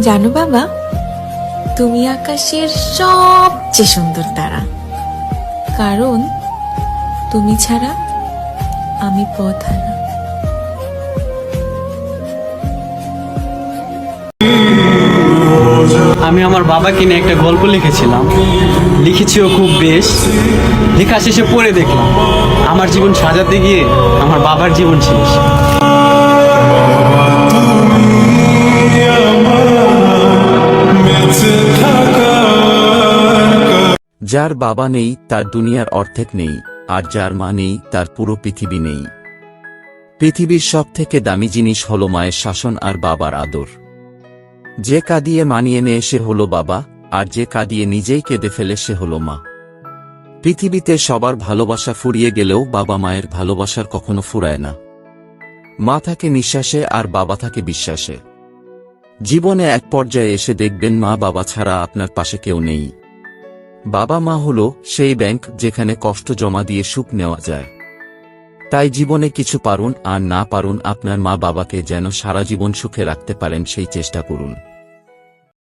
জানো বাবা, তুমি আকাশের সবচেয়ে সুন্দর তারা। কারণ তুমি ছাড়া আমি পথ হারা। আমি আমার বাবাকে নিয়ে একটা গল্প লিখেছিলাম। লিখেছিও খুব বেশ। লেখা শেষে পড়ে দেখলাম, আমার জীবন সাজাতে গিয়ে আমার বাবার জীবন শেষ। যার বাবা নেই, তার দুনিয়ার অর্ধেক নেই, আর যার মা নেই, তার পুরো পৃথিবী নেই। পৃথিবীর সব থেকে দামি জিনিস হল মায়ের শাসন আর বাবার আদর। যে কাঁদিয়ে মানিয়ে নেয় সে হল বাবা, আর যে কাঁদিয়ে নিজেই কেঁদে ফেলে সে হল মা। পৃথিবীতে সবার ভালোবাসা ফুরিয়ে গেলেও বাবা মায়ের ভালোবাসার কখনো ফুরায় না। মা থাকে নিঃশ্বাসে আর বাবা থাকে বিশ্বাসে। জীবনে এক পর্যায়ে এসে দেখবেন মা বাবা ছাড়া আপনার পাশে কেউ নেই। বাবা মা হল সেই ব্যাংক যেখানে কষ্ট জমা দিয়ে সুখ নেওয়া যায়। তাই জীবনে কিছু পারুন আর না পারুন আপনার মা বাবাকে যেন সারা জীবন সুখে রাখতে পারেন সেই চেষ্টা করুন।